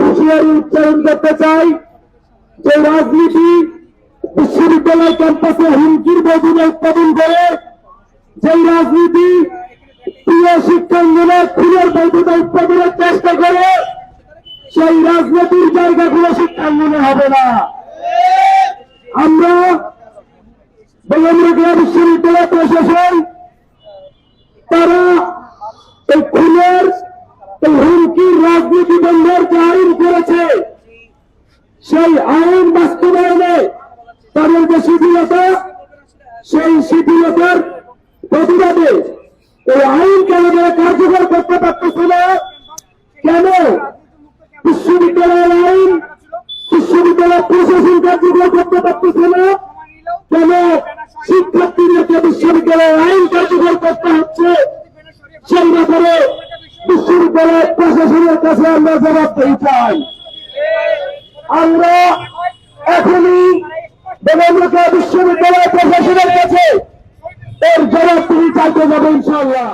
হুঁশিয়ারি উচ্চারণ করতে চাই যে রাজনীতি বিশ্ববিদ্যালয় ক্যাম্পাসে হুমকির বদলে উৎপাদন করে, যেই রাজনীতি প্রিয় শিক্ষাঙ্গনে খুনের বৈধতা উৎপাদনের চেষ্টা করে, সেই রাজনীতির জায়গাগুলো শিক্ষাঙ্গনে হবে না। আমরা বেগমরগিয়া বিশ্ববিদ্যালয় প্রশাসন, তারা এই খুনের, এই হুমকির রাজনীতি যে করেছে সেই আইন বাস্তবায়নে তাদের যে শিথিলতা, সেই শিথিলতার প্রতিবাদে এই আইন কেন তারা কার্যকর করতে পারতেছে না? কেন? বিশ্ববিদ্যালয়ের আইন, বিশ্ববিদ্যালয় প্রশাসন কার্যকর করতে পারতেছে না? কেন শিক্ষার্থীদেরকে বিশ্ববিদ্যালয়ের আইন কার্যকর করতে হচ্ছে? সেই ব্যাপারে বিশ্ববিদ্যালয় প্রশাসনের কাছে আমরা জবাবদেহি চাই। আমরা এখনই বেগমরকা বিশ্ববিদ্যালয় প্রশাসনের কাছে এর জবাব তিনি চাইতে যাব ইনশাআল্লাহ।